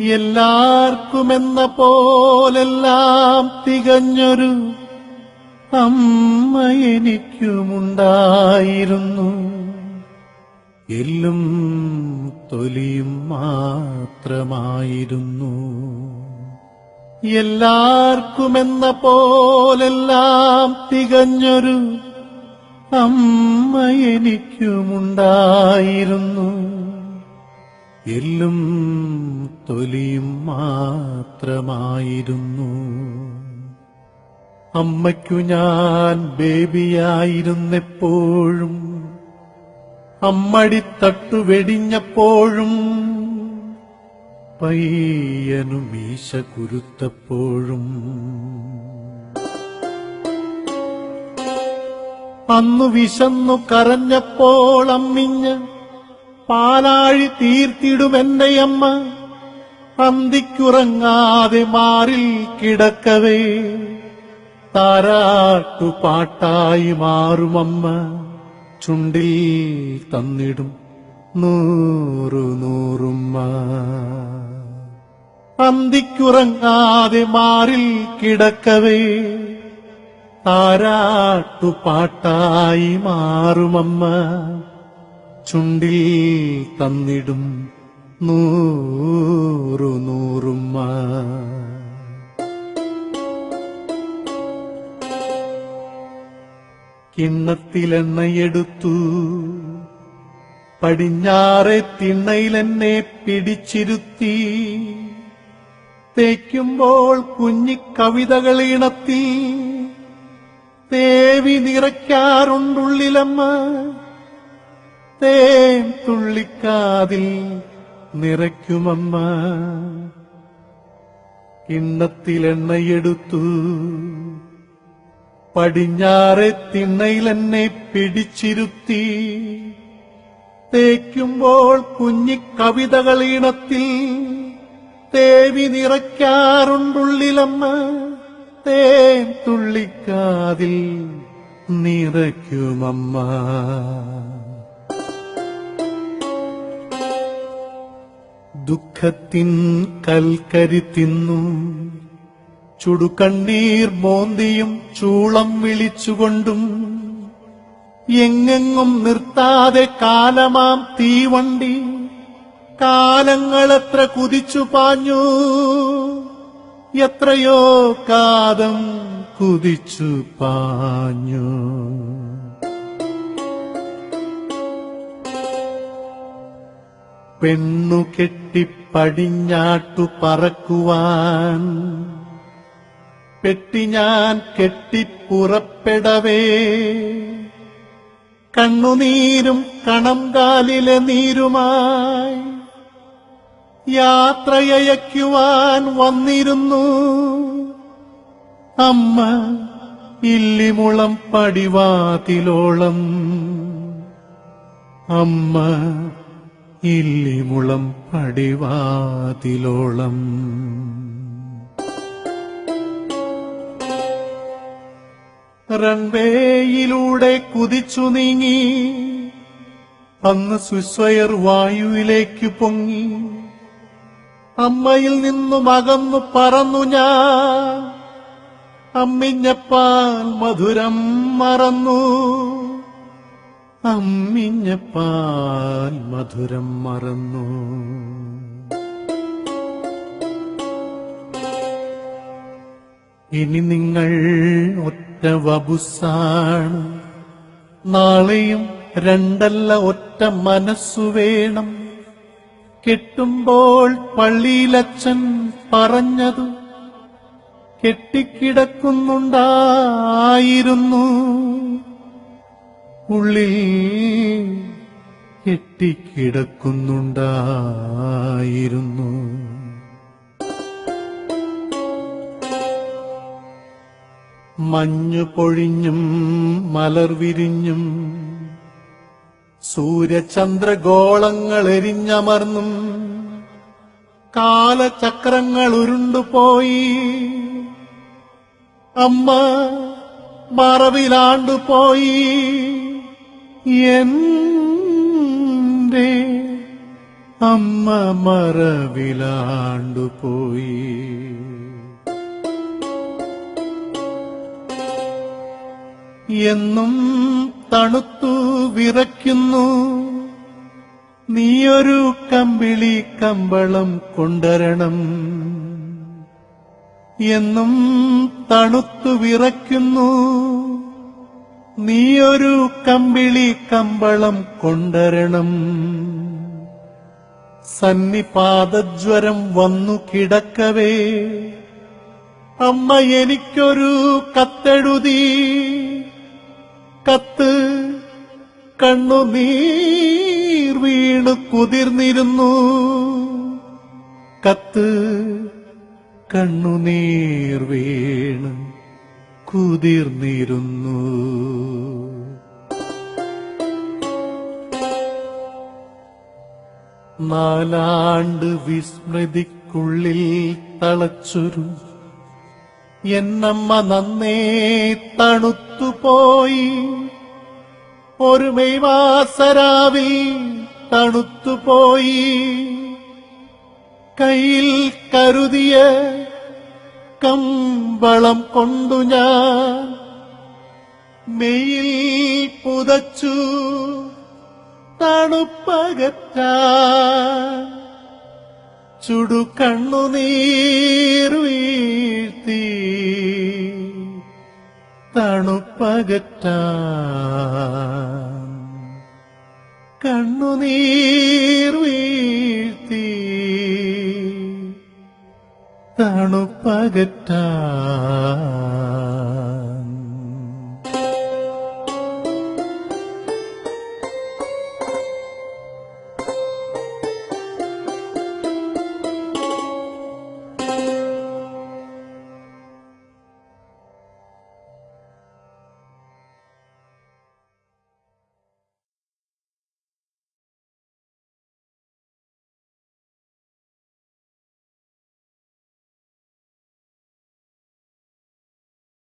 എല്ലാവർക്കുമെന്ന പോലെല്ലാം തികഞ്ഞൊരു അമ്മ എനിക്കുമുണ്ടായിരുന്നു. എല്ലും തൊലിയും മാത്രമായിരുന്നു. എല്ലാവർക്കുമെന്ന പോലെല്ലാം തികഞ്ഞൊരു അമ്മ എനിക്കുമുണ്ടായിരുന്നു. എല്ലും തൊലിയും മാത്രമായിരുന്നു. അമ്മയ്ക്കു ഞാൻ ബേബിയായിരുന്നെപ്പോഴും അമ്മടിത്തട്ടു വെടിഞ്ഞപ്പോഴും പയ്യനു മീശ കുരുത്തപ്പോഴും. അന്നു വിശന്നു കരഞ്ഞപ്പോൾ അമ്മിഞ്ഞ് പാലാഴി തീർത്തിടുമെന്റെ അമ്മ. അന്തിക്കുറങ്ങാതെ മാറിൽ കിടക്കവേ. താരാട്ടുപാട്ടായി മാറുമമ്മ ചുണ്ടിൽ തന്നിടും നൂറു നൂറുമ്മ. അന്തിക്കുറങ്ങാതെ മാറിൽ കിടക്കവേ. താരാട്ടുപാട്ടായി മാറുമമ്മ ചുണ്ടിൽ തന്നിടും നൂറു നൂറുമ്മ. കിണ്ണത്തിലെണ്ണയെടുത്തു. പടിഞ്ഞാറെ തിണ്ണയിലെന്നെ പിടിച്ചിരുത്തി. തേക്കുമ്പോൾ കുഞ്ഞി കവിതകൾ ഇണത്തി. തേവി നിറയ്ക്കാറുണ്ടുള്ളിലമ്മ. തേൻ തുള്ളിക്കാതിൽ നിറയ്ക്കുമമ്മ. കിണ്ണത്തിലെണ്ണയെടുത്തു. പടിഞ്ഞാറെ തിണ്ണയിലെന്നെ പിടിച്ചിരുത്തി. തേക്കുമ്പോൾ കുഞ്ഞി കവിതകൾ ഇണത്തിൽ തേവി നിറയ്ക്കാറുണ്ടുള്ളിലമ്മ. തേൻ തുള്ളിക്കാതിൽ നിറയ്ക്കുമമ്മ. ദുഃഖത്തിൻ കൽക്കരി തിന്നു. ചുടുകണ്ണീർ മോന്തിയും ചൂളം വിളിച്ചുകൊണ്ടും എങ്ങെങ്ങും നിർത്താതെ കാലമാം തീവണ്ടി കാലങ്ങളെത്ര കുതിച്ചു പാഞ്ഞു. എത്രയോ കാതം കുതിച്ചു പാഞ്ഞു. പെണ്ണു കെട്ടിപ്പടിഞ്ഞാട്ടു പറക്കുവാൻ. പെട്ടി ഞാൻ കെട്ടിപ്പുറപ്പെടവേ. കണ്ണുനീരും കണം കാലിലെ നീരുമായി യാത്രയയക്കുവാൻ വന്നിരുന്നു. അമ്മ ഇല്ലിമുളം പടിവാതിലോളം. അമ്മ ഇല്ലിമുളം പടിവാതിലോളം. റൺവേയിലൂടെ കുതിച്ചു നീങ്ങി അന്ന് സുസ്വയർ വായുവിലേക്ക് പൊങ്ങി. അമ്മയിൽ നിന്നും അകന്നു പറന്നു ഞാൻ അമ്മിഞ്ഞപ്പാൽ മധുരം മറന്നു. അമ്മിഞ്ഞപ്പാൽ മധുരം മറന്നു. ഇനി നിങ്ങൾ ഒറ്റ വബുസാണ് നാളെയും രണ്ടല്ല ഒറ്റ മനസ്സു വേണം. കെട്ടുമ്പോൾ പള്ളിയിലച്ഛൻ പറഞ്ഞതു കെട്ടിക്കിടക്കുന്നുണ്ടായിരുന്നു. ഉള്ളിൽ കെട്ടിക്കിടക്കുന്നുണ്ടായിരുന്നു. മഞ്ഞു പൊഴിഞ്ഞും മലർ വിരിഞ്ഞും സൂര്യചന്ദ്രഗോളങ്ങൾ എരിഞ്ഞമർന്നും കാലചക്രങ്ങൾ ഉരുണ്ടുപോയി. അമ്മ മറവിലാണ്ടുപോയി എന്റെ അമ്മ മറവിലാണ്ടു പോയി. എന്നും തണുത്തു വിറയ്ക്കുന്നു. നീയൊരു കമ്പിളി കമ്പളം കൊണ്ടരണം. എന്നും തണുത്തു വിറയ്ക്കുന്നു. നീയൊരു കമ്പിളി കമ്പളം കൊണ്ടരണം. സന്നിപാദജ്വരം വന്നു കിടക്കവേ. അമ്മ എനിക്കൊരു കത്തെഴുതി. കത്ത് കണ്ണുനീർ വീണു കുതിർന്നിരുന്നു. കത്ത് കണ്ണുനീർ വീണ് കുതിർന്നിരുന്നു. നാലാണ്ട് വിസ്മൃതിക്കുള്ളിൽ തളച്ചൊരു എന്നമ്മ നന്നേ തണുത്തുപോയി. ഒരു മെയ്വാസരാവിൽ തണുത്തുപോയി. കയ്യിൽ കരുതിയ കമ്പളം കൊണ്ടു ഞാൻ മെയിൽ പുതച്ചു തണുപ്പകറ്റാൻ ചുടു കണ്ണുനീർ വീഴ്ത്തി തണുപ്പകറ്റാൻ കണ്ണുനീർ തണുപ്പകറ്റാൻ